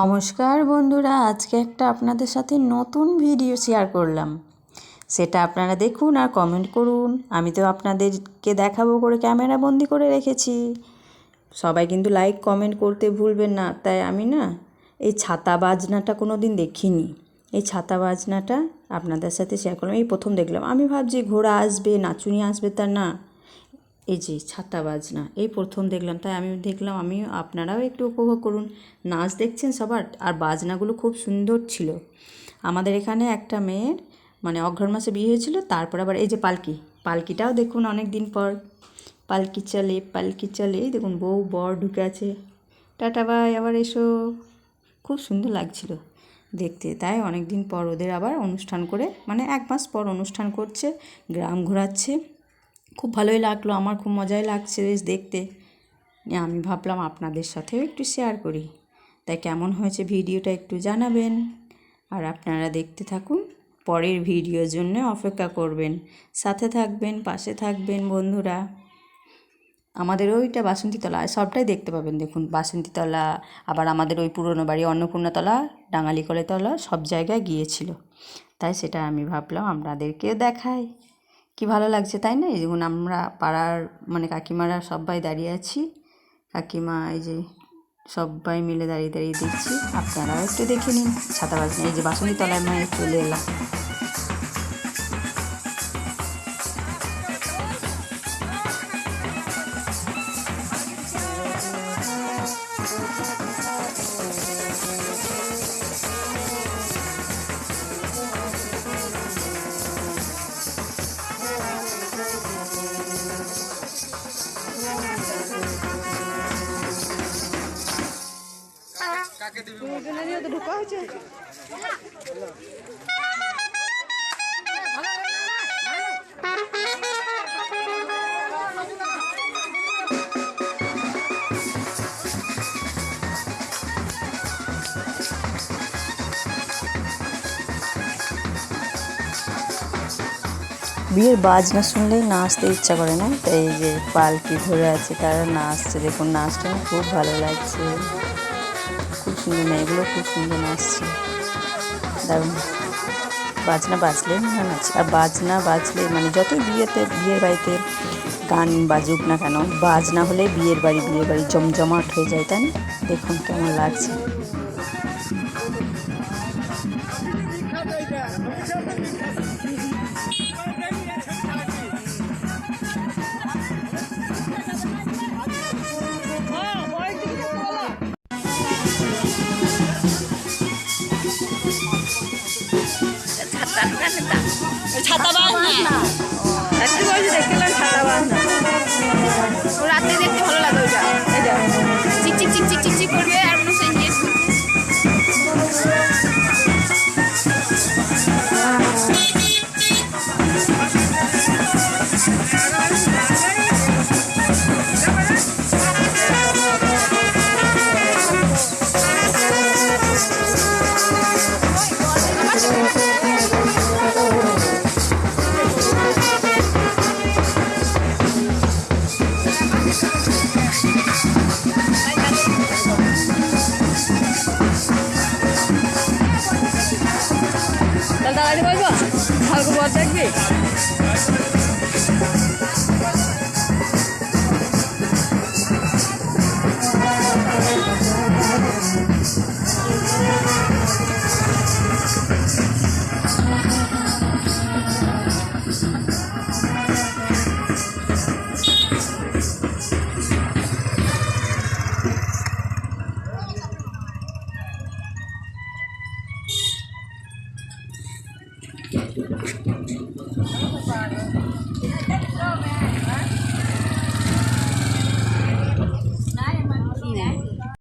নমস্কার বন্ধুরা, আজকে একটা আপনাদের সাথে নতুন ভিডিও শেয়ার করলাম। সেটা আপনারা দেখুন আর কমেন্ট করুন। আমি তো আপনাদেরকে দেখাবো করে ক্যামেরা বন্দি করে রেখেছি। সবাই কিন্তু লাইক কমেন্ট করতে ভুলবেন না। তাই আমি না এই ছাতা বাজনাটা কোনো দিন দেখিনি। এই ছাতা বাজনাটা আপনাদের সাথে শেয়ার করলাম। এই প্রথম দেখলাম। আমি ভাবছি ঘোড়া আসবে নাচুনি আসবে তা না। এই যে ছাতা বাজনা, এই প্রথম দেখলাম, তাই আমি দেখলাম, আমি, আপনারাও একটু উপভোগ করুন। নাচ দেখছেন সবার, আর বাজনাগুলো খুব সুন্দর ছিল। আমাদের এখানে একটা মেয়ের মানে অঘ্রাণ মাসে বিয়ে হয়েছিল, তারপর আবার এই যে পালকি, পালকিটাও দেখুন অনেক দিন পর। পালকি চলে পালকি চলে দেখুন বউ বর ঢুকে আছে। টাটা, বাই, আবার এসো। খুব সুন্দর লাগছিল দেখতে, তাই অনেক দিন পর ওদের আবার অনুষ্ঠান করে মানে এক মাস পর অনুষ্ঠান করছে, গ্রাম ঘোরাচ্ছে। খুব ভালোই লাগল, আমার খুব মজাই লাগছে বেশ দেখতে। আমি ভাবলাম আপনাদের সাথেও একটু শেয়ার করি। তাই কেমন হয়েছে ভিডিওটা একটু জানাবেন। আর আপনারা দেখতে থাকুন, পরের ভিডিওর জন্য অপেক্ষা করবেন। সাথে থাকবেন, পাশে থাকবেন বন্ধুরা। আমাদের ওইটা বাসন্তীতলা, সবটাই দেখতে পাবেন দেখুন। বাসন্তীতলা, আবার আমাদের ওই পুরনো বাড়ি অন্নপূর্ণাতলা, ডাঙালিকলেতলা, সব জায়গায় গিয়েছিল। তাই সেটা আমি ভাবলাম আপনাদেরকেও দেখাই। কি ভালো লাগছে তাই না? এই দেখুন আমরা পাড়ার মানে কাকিমারা সবাই দাঁড়িয়ে আছি। কাকিমা এই যে সবাই মিলে দাঁড়িয়ে দাঁড়িয়ে দেখছি। আপনারাও একটু দেখে নিন। ছাতা বাজনা, এই যে বাসন্তী তলায় মায়ের চলে এলাম। বিয়ের বাজনা শুনলেই নাচতে ইচ্ছা করে না। তাই এই যে পালকি ধরে আছে, তারা নাচছে দেখুন নাচটা খুব ভালো লাগছে। সুন্দর, মেয়েগুলো খুব সুন্দর নাচছে। দারুণ। বাজনা বাজলে না নাচ। আর বাজনা বাজলে মানে যতই বিয়েতে, বিয়ের বাড়িতে গান বাজুক না কেন, বাজনা হলে বিয়ের বাড়ি বিয়ের বাড়ি জমজমাট হয়ে যায়, তাই না? দেখুন কেমন লাগছে। ছাতা বাজনা একটু বলছি দেখলাম ছাতা বাজনা ও রাতে দেখতে ভালো লাগে ওইটা এটা চিক চিক চিক চিক চিক চিক করবে আর মনে হচ্ছে ইয়ে তাহলে দাঁড়াতে বলব? ভালো বল দেখবি?